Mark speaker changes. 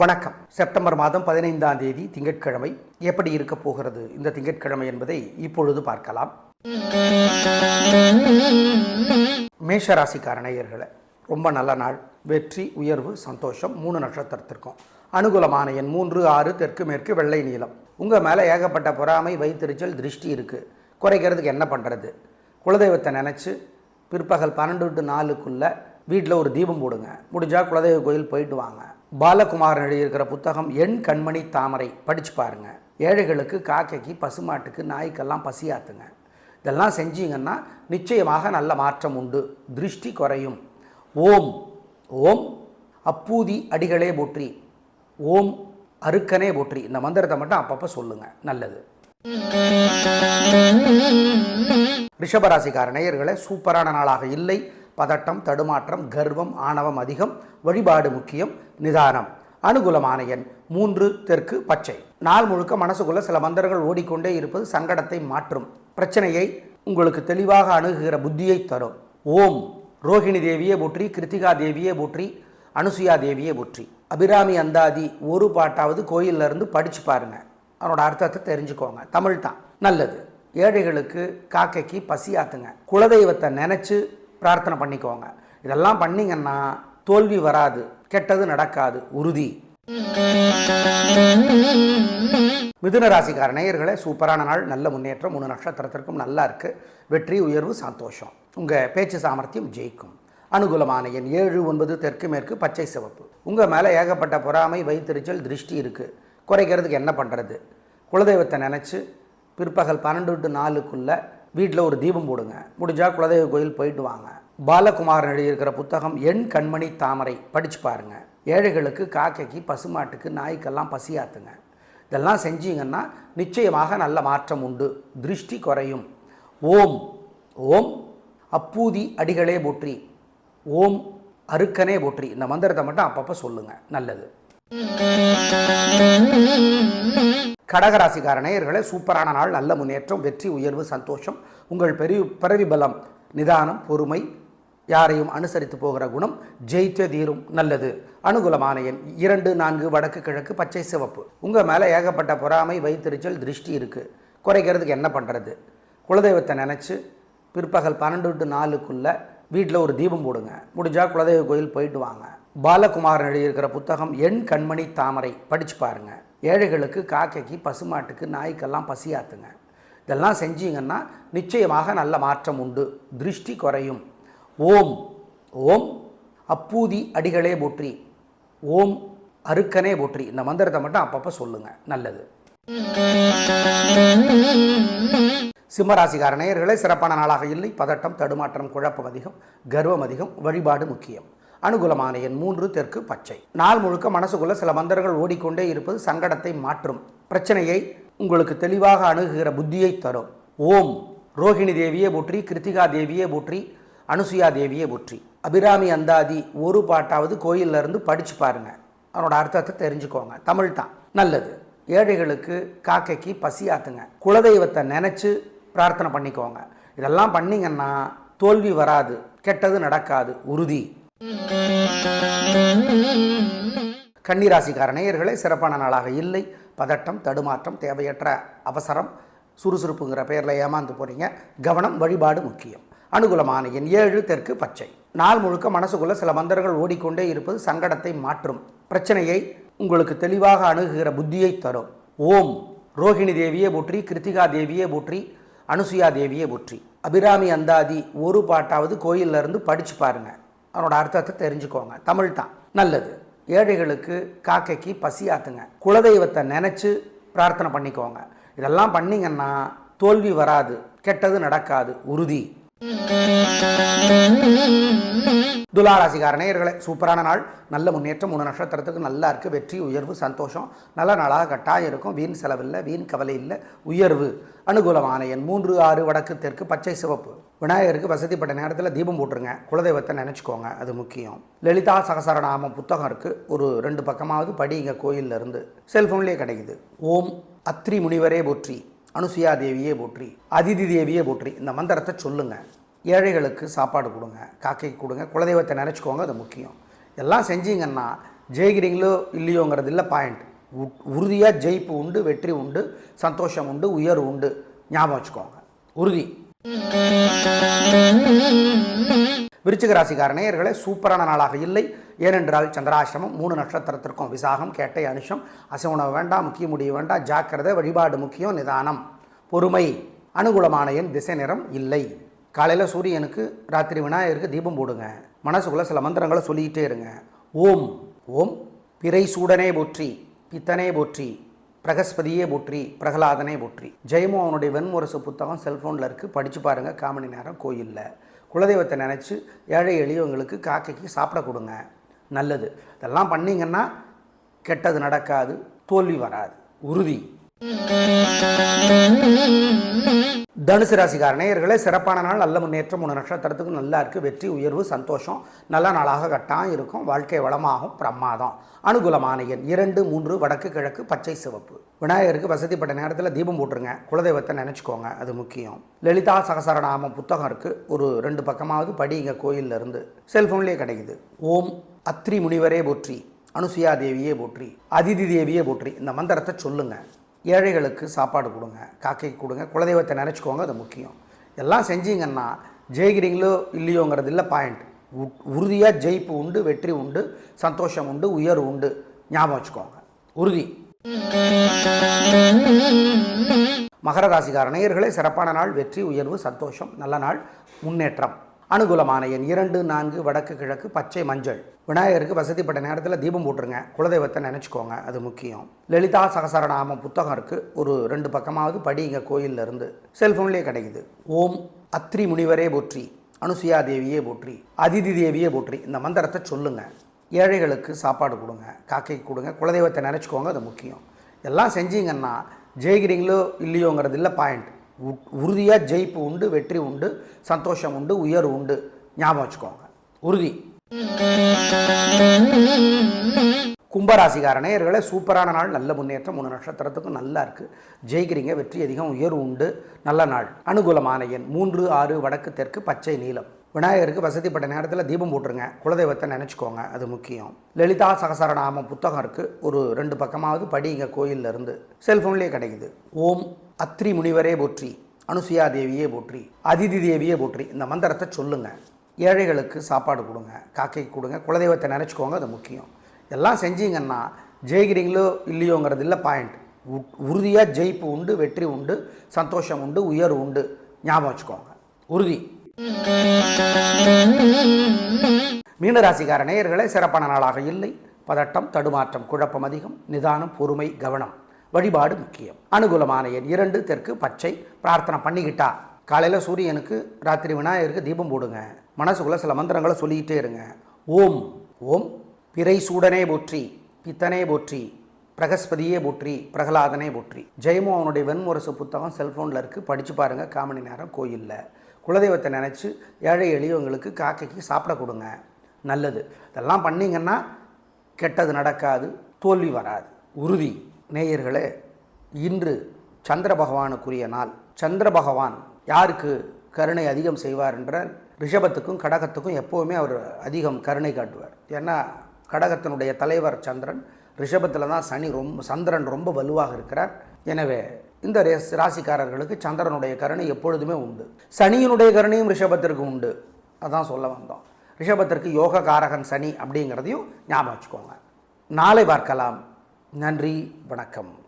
Speaker 1: வணக்கம். செப்டம்பர் மாதம் பதினைந்தாம் தேதி திங்கட்கிழமை. எப்படி இருக்க போகிறது இந்த திங்கட்கிழமை என்பதை இப்பொழுது பார்க்கலாம். மேஷ ராசிக்கார ரொம்ப நல்ல நாள். வெற்றி உயர்வு சந்தோஷம் மூணு நட்சத்திரத்திற்கும். அனுகூலமான எண் மூன்று ஆறு தெற்கு மேற்கு வெள்ளை நீளம் உங்கள் மேலே ஏகப்பட்ட பொறாமை வைத்திருச்சல் திருஷ்டி இருக்குது குறைக்கிறதுக்கு என்ன பண்ணுறது குலதெய்வத்தை நினச்சி பிற்பகல் பன்னெண்டு டு நாலுக்குள்ளே வீட்டில் ஒரு தீபம் போடுங்க. முடிஞ்சால் குலதெய்வ கோயில் போயிட்டு வாங்க. பாலகுமாரன் எழுதியிருக்கிற புத்தகம் எண் கண்மணி தாமரை. படித்து பாருங்கள் ஏழைகளுக்கு காக்கைக்கு பசுமாட்டுக்கு நாய்க்கெல்லாம் பசியாத்துங்க. இதெல்லாம் செஞ்சீங்கன்னா நிச்சயமாக நல்ல மாற்றம் உண்டு. திருஷ்டி குறையும். ஓம் ஓம் அப்பூதி அடிகளே போற்றி. ஓம் அருக்கனே போற்றி. இந்த மந்திரத்தை மட்டும் அப்பப்போ சொல்லுங்கள் நல்லது. ரிஷபராசிக்கார நேயர்களை சூப்பரான நாளாக இல்லை. பதட்டம் தடுமாற்றம் கர்வம் ஆணவம் அதிகம் வழிபாடு முக்கியம் நிதானம் அனுகூலமான எண் மூன்று தெற்கு பச்சை. நாள் முழுக்க மனசுக்குள்ள சில மந்திரங்கள் ஓடிக்கொண்டே இருப்பது சங்கடத்தை மாற்றும். பிரச்சனையை உங்களுக்கு தெளிவாக அணுகுகிற புத்தியை தரும். ஓம். ரோகிணி தேவியே போற்றி கிருத்திகா தேவியே போற்றி அனுசுயா தேவியே போற்றி. அபிராமி அந்தாதி ஒரு பாட்டாவது கோயிலில் இருந்து படிச்சு பாருங்க. அதனோட அர்த்தத்தை தெரிஞ்சுக்கோங்க. தமிழ் தான். நல்லது. ஏழைகளுக்கு காக்கைக்கு பசியாத்துங்க குலதெய்வத்தை நினச்சி பிரார்த்தனை பண்ணிக்கோங்க. இதெல்லாம் பண்ணீங்கன்னா தோல்வி வராது கெட்டது நடக்காது உறுதி. மிதுன ராசிக்கார நேயர்களே சூப்பரான நாள் நல்ல முன்னேற்றம் மூணு நட்சத்திரத்திற்கும் நல்லா இருக்கு. வெற்றி உயர்வு சந்தோஷம். உங்கள் பேச்சு சாமர்த்தியம் ஜெயிக்கும். அனுகூலமான எண் ஏழு ஒன்பது தெற்கு மேற்கு பச்சை சிவப்பு. உங்கள் மேலே ஏகப்பட்ட பொறாமை வைத்திருச்சல் திருஷ்டி இருக்குது குறைக்கிறதுக்கு என்ன பண்ணுறது குலதெய்வத்தை நினச்சி பிற்பகல் பன்னெண்டு டு நாலுக்குள்ளே வீட்டில் ஒரு தீபம் போடுங்க. முடிஞ்சால் குலதெய்வ கோயில் போயிட்டு வாங்க. பாலகுமாரன் எழுதியிருக்கிற புத்தகம் எண் கண்மணி தாமரை. படித்து பாருங்க. ஏழைகளுக்கு காக்கைக்கு பசுமாட்டுக்கு நாய்க்கெல்லாம் பசியாத்துங்க. இதெல்லாம் செஞ்சீங்கன்னா நிச்சயமாக நல்ல மாற்றம் உண்டு. திருஷ்டி குறையும். ஓம் ஓம் அப்பூதி அடிகளே போற்றி. ஓம் அருக்கனே போற்றி. இந்த மந்திரத்தை மட்டும் அப்பப்போ சொல்லுங்கள் நல்லது. கடகராசிக்கார நேயர்களே சூப்பரான நாள் நல்ல முன்னேற்றம் வெற்றி உயர்வு சந்தோஷம். உங்கள் பெரிய பிறவி பலம் நிதானம் பொறுமை யாரையும் அனுசரித்து போகிற குணம் ஜெயித்த தீரும் நல்லது. அனுகூலமான எண் இரண்டு நான்கு வடக்கு கிழக்கு பச்சை சிவப்பு. உங்கள் மேலே ஏகப்பட்ட பொறாமை வைத்திருச்சல் திருஷ்டி இருக்குது குறைக்கிறதுக்கு என்ன பண்ணுறது குலதெய்வத்தை நினச்சி பிற்பகல் பன்னெண்டு டு நாலுக்குள்ளே வீட்டில் ஒரு தீபம் போடுங்க. முடிஞ்சால் குலதெய்வ கோயில் போயிட்டு வாங்க. பாலகுமாரன் எழுதியிருக்கிற புத்தகம் எண் கண்மணி தாமரை. படித்து பாருங்கள் ஏழைகளுக்கு காக்கைக்கு பசுமாட்டுக்கு நாய்க்கெல்லாம் பசியாத்துங்க. இதெல்லாம் செஞ்சீங்கன்னா நிச்சயமாக நல்ல மாற்றம் உண்டு. திருஷ்டி குறையும். ஓம் ஓம் அப்பூதி அடிகளே போற்றி. ஓம் அருக்கனே போற்றி. இந்த மந்திரத்தை மட்டும் அப்பப்போ சொல்லுங்கள் நல்லது. சிம்மராசிக்கார நேயர்களே சிறப்பான நாளாக இல்லை. பதட்டம் தடுமாற்றம் குழப்பம் அதிகம். கர்வம் அதிகம். வழிபாடு முக்கியம். அனுகூலமான எண் மூன்று தெற்கு பச்சை. நாள் முழுக்க மனசுக்குள்ள சில மந்திரங்கள் ஓடிக்கொண்டே இருப்பது சங்கடத்தை மாற்றும். பிரச்சனையை உங்களுக்கு தெளிவாக அணுகுகிற புத்தியை தரும். ஓம். ரோகிணி தேவியே போற்றி கிருத்திகா தேவியே போற்றி அனுசுயா தேவியே போற்றி. அபிராமி அந்தாதி ஒரு பாட்டாவது கோயிலில் இருந்து படித்து பாருங்க. அதனோட அர்த்தத்தை தெரிஞ்சுக்கோங்க. தமிழ் தான். நல்லது. ஏழைகளுக்கு காக்கைக்கு பசியாத்துங்க குலதெய்வத்தை நினச்சி பிரார்த்தனை பண்ணிக்கோங்க. இதெல்லாம் பண்ணிங்கன்னா தோல்வி வராது. கெட்டது நடக்காது. உறுதி. கன்னிராசிக்கார நேயர்களே சிறப்பான நாளாக இல்லை. பதட்டம் தடுமாற்றம் தேவையற்ற அவசரம் சுறுசுறுப்புங்கிற பெயரில் ஏமாந்து போகிறீங்க கவனம் வழிபாடு முக்கியம். அனுகூலமான எண் ஏழு தெற்கு பச்சை. நாள் முழுக்க மனசுக்குள்ளே சில மந்திரங்கள் ஓடிக்கொண்டே இருப்பது சங்கடத்தை மாற்றும். பிரச்சனையை உங்களுக்கு தெளிவாக அணுகுகிற புத்தியை தரும். ஓம். ரோகிணி தேவியே போற்றி கிருத்திகா தேவியே போற்றி அனுசுயா தேவியே போற்றி. அபிராமி அந்தாதி ஒரு பாட்டாவது கோயில்ல இருந்து படிச்சு பாருங்க. அதனோட அர்த்தத்தை தெரிஞ்சுக்கோங்க. தமிழ் தான். நல்லது. ஏழைகளுக்கு காக்கைக்கு பசியாத்துங்க குலதெய்வத்தை நினச்சி பிரார்த்தனை பண்ணிக்கோங்க. இதெல்லாம் பண்ணிங்கன்னா தோல்வி வராது. கெட்டது நடக்காது. உறுதி. துலாராசிகார நேயர்களே சூப்பரான நாள். நல்ல முன்னேற்றம். மூணு நட்சத்திரத்துக்கு நல்லா இருக்குது வெற்றி உயர்வு சந்தோஷம். நல்ல நாளாக கட்டாயம் இருக்கும். வீண் செலவில்லை வீண் கவலை இல்லை. உயர்வு. அனுகூலமான எண் மூன்று ஆறு வடக்கு தெற்கு பச்சை சிவப்பு. விநாயகருக்கு வசதிப்பட்ட நேரத்தில் தீபம் போட்டுருங்க. குலதெய்வத்தை நினச்சிக்கோங்க. அது முக்கியம். லலிதா சகசரநாமம் புத்தகம் இருக்குது ஒரு ரெண்டு பக்கமாவது படிங்க கோயில்ல இருந்து செல்ஃபோன்லேயே கிடைக்குது. ஓம் அத்ரி முனிவரே போற்றி. அனுசுயா தேவியே போற்றி. அதிதி தேவியே போற்றி. இந்த மந்திரத்தை சொல்லுங்கள் ஏழைகளுக்கு சாப்பாடு கொடுங்க. காக்கைக்கு கொடுங்க. குலதெய்வத்தை நினச்சிக்கோங்க. அது முக்கியம். எல்லாம் செஞ்சீங்கன்னா ஜெயிக்கிறீங்களோ இல்லையோங்கிறது இல்லை பாயிண்ட் உறுதியாக ஜெயிப்பு உண்டு வெற்றி உண்டு சந்தோஷம் உண்டு உயர்வு உண்டு. ஞாபகம் வச்சுக்கோங்க. உறுதி. விருச்சிக ராசிக்கார நேயர்களே சூப்பரான நாளாக இல்லை. ஏனென்றால் சந்திராசிரமம் மூணு நட்சத்திரத்திற்கும் விசாகம் கேட்டை அனுஷம் அசவுணவு வேண்டாம் முக்கிய முடிவு வேண்டாம் ஜாக்கிரதை வழிபாடு முக்கியம் நிதானம் பொறுமை அனுகூலமான என் திசை நிறம் இல்லை. காலையில் சூரியனுக்கு ராத்திரி விநாயகருக்கு தீபம் போடுங்க. மனசுக்குள்ளே சில மந்திரங்களை சொல்லிக்கிட்டே இருங்க. ஓம் ஓம் பிறை சூடனே போற்றி பித்தனே போற்றி. பிரகஸ்பதியே போற்றி பிரகலாதனே போற்றி. ஜெயமோ அவனுடைய வெண்முரசு புத்தகம் செல்ஃபோனில் இருக்குது படித்து பாருங்கள் காமணி நேரம் கோயிலில். குலதெய்வத்தை நினச்சி ஏழை எளியவங்களுக்கு காக்கைக்கு சாப்பிட கொடுங்க. நல்லது. இதெல்லாம் பண்ணீங்கன்னா கெட்டது நடக்காது தோல்வி வராது. உறுதி. தனுசு ராசிக்கார நேயர்களே சிறப்பான நாள் நல்ல முன்னேற்றம் மூணு நட்சத்திரத்துக்கு நல்லா இருக்குது வெற்றி உயர்வு சந்தோஷம். நல்ல நாளாக கட்டாயம் இருக்கும். வாழ்க்கை வளமாகும். பிரமாதம். அனுகூலமான எண் இரண்டு மூன்று வடக்கு கிழக்கு பச்சை சிவப்பு. விநாயகருக்கு வசதிப்பட்ட நேரத்தில் தீபம் போட்டுருங்க. குலதெய்வத்தை நினச்சிக்கோங்க. அது முக்கியம். லலிதா சகசரநாமம் புத்தகம் இருக்குது ஒரு ரெண்டு பக்கமாவது படிங்க கோயில்ல இருந்து செல்ஃபோன்லேயே கிடைக்குது. ஓம் அத்ரி முனிவரே போற்றி. அனுசுயா தேவியே போற்றி. அதிதி தேவியே போற்றி. இந்த மந்திரத்தை சொல்லுங்கள் ஏழைகளுக்கு சாப்பாடு கொடுங்க காக்கைக்கு கொடுங்க குலதெய்வத்தை நினச்சிக்கோங்க அது முக்கியம். எல்லாம் செஞ்சீங்கன்னா ஜெயிக்கிறீங்களோ இல்லையோங்கிறது இல்லை பாயிண்ட் உறுதியாக ஜெயிப்பு உண்டு வெற்றி உண்டு சந்தோஷம் உண்டு உயர்வு உண்டு. ஞாபகம் வச்சுக்கோங்க. உறுதி. மகர ராசிக்கார நேயர்களே சிறப்பான நாள் வெற்றி உயர்வு சந்தோஷம் நல்ல நாள் முன்னேற்றம். அனுகூலமான எண் இரண்டு நான்கு வடக்கு கிழக்கு பச்சை மஞ்சள். விநாயகருக்கு வசதிப்பட்ட நேரத்தில் தீபம் போட்டுருங்க. குலதெய்வத்தை நினச்சிக்கோங்க அது முக்கியம். லலிதா சகசரநாமம் புத்தகம் இருக்குது ஒரு ரெண்டு பக்கமாவது படிங்க கோயிலில் இருந்து செல்ஃபோன்லேயே கிடைக்குது. ஓம் அத்ரி முனிவரே போற்றி அனுசுயா தேவியே போற்றி அதிதி தேவியே போற்றி. இந்த மந்திரத்தை சொல்லுங்கள் ஏழைகளுக்கு சாப்பாடு கொடுங்க காக்கைக்கு கொடுங்க குலதெய்வத்தை நினச்சிக்கோங்க அது முக்கியம். எல்லாம் செஞ்சீங்கன்னா ஜெயிக்கிறீங்களோ இல்லையோங்கிறது இல்லை பாயிண்ட் உறுதியாக ஜெயிப்பு உண்டு வெற்றி உண்டு சந்தோஷம் உண்டு உயர்வு உண்டு. ஞாபகம் வச்சுக்கோங்க. உறுதி. கும்பராசிக்கார நேயர்களே சூப்பரான நாள் நல்ல முன்னேற்றம் மூணு நட்சத்திரத்துக்கும் நல்லா இருக்குது ஜெயிக்கிறீங்க வெற்றி அதிகம் உயர்வு உண்டு நல்ல நாள். அனுகூலமான எண் மூன்று ஆறு வடக்கு தெற்கு பச்சை நீளம் விநாயகருக்கு வசதிப்பட்ட நேரத்தில் தீபம் போட்டுருங்க. குலதெய்வத்தை நினச்சிக்கோங்க அது முக்கியம். லலிதா சகசரநாமம் புத்தகம் இருக்குது ஒரு ரெண்டு பக்கமாவது படிங்க கோயில்ல இருந்து. செல்ஃபோன்லேயே கிடைக்குது. ஓம் அத்ரி முனிவரே போற்றி அனுசுயா தேவியே போற்றி அதிதி தேவியே போற்றி. இந்த மந்திரத்தை சொல்லுங்கள் ஏழைகளுக்கு சாப்பாடு கொடுங்க காக்கைக்கு கொடுங்க குலதெய்வத்தை நினச்சிக்கோங்க அது முக்கியம். எல்லாம் செஞ்சீங்கன்னா ஜெயிக்கிறீங்களோ இல்லையோங்கிறது இல்லை பாயிண்ட் உறுதியாக ஜெயிப்பு உண்டு வெற்றி உண்டு சந்தோஷம் உண்டு உயர்வு உண்டு. ஞாபகம் வச்சுக்கோங்க. உறுதி. மீனராசிக்கார நேயர்களே சிறப்பான நாளாக இல்லை. பதட்டம் தடுமாற்றம் குழப்பம் அதிகம். நிதானம் பொறுமை கவனம். வழிபாடு முக்கியம். அனுகூலமான எண் இரண்டு தெற்கு பச்சை பிரார்த்தனை பண்ணிக்கிட்டா. காலையில் சூரியனுக்கு ராத்திரி விநாயகருக்கு தீபம் போடுங்க. மனசுக்குள்ளே சில மந்திரங்களை சொல்லிக்கிட்டே இருங்க. ஓம் ஓம் பிறை சூடனே போற்றி பித்தனே போற்றி பிரகஸ்பதியே போற்றி பிரகலாதனே போற்றி. ஜெயமோ அவனுடைய வெண்முரசு புத்தகம் செல்ஃபோனில் இருக்குது படித்து பாருங்கள் காமணி நேரம் கோயிலில். குலதெய்வத்தை நினச்சி ஏழை எளியவங்களுக்கு காக்கைக்கு சாப்பிட கொடுங்க. நல்லது. இதெல்லாம் பண்ணிங்கன்னா கெட்டது நடக்காது தோல்வி வராது. உறுதி. நேயர்களே இன்று சந்திர பகவானுக்குரிய நாள். சந்திர பகவான் யாருக்கு கருணை அதிகம் செய்வார் என்றால் ரிஷபத்துக்கும் கடகத்துக்கும் எப்போவுமே அவர் அதிகம் கருணை காட்டுவார். ஏன்னா கடகத்தினுடைய தலைவர் சந்திரன் ரிஷபத்தில் தான் சனி ரொம்ப சந்திரன் ரொம்ப வலுவாக இருக்கிறார். எனவே இந்த ராசிக்காரர்களுக்கு சந்திரனுடைய கருணை எப்பொழுதுமே உண்டு. சனியினுடைய கருணையும் ரிஷபத்திற்கு உண்டு. அதான் சொல்ல வந்தோம். ரிஷபத்திற்கு யோக காரகன் சனி அப்படிங்கிறதையும் ஞாபகம் வச்சுக்கோங்க. நாளை பார்க்கலாம். நன்றி வணக்கம்.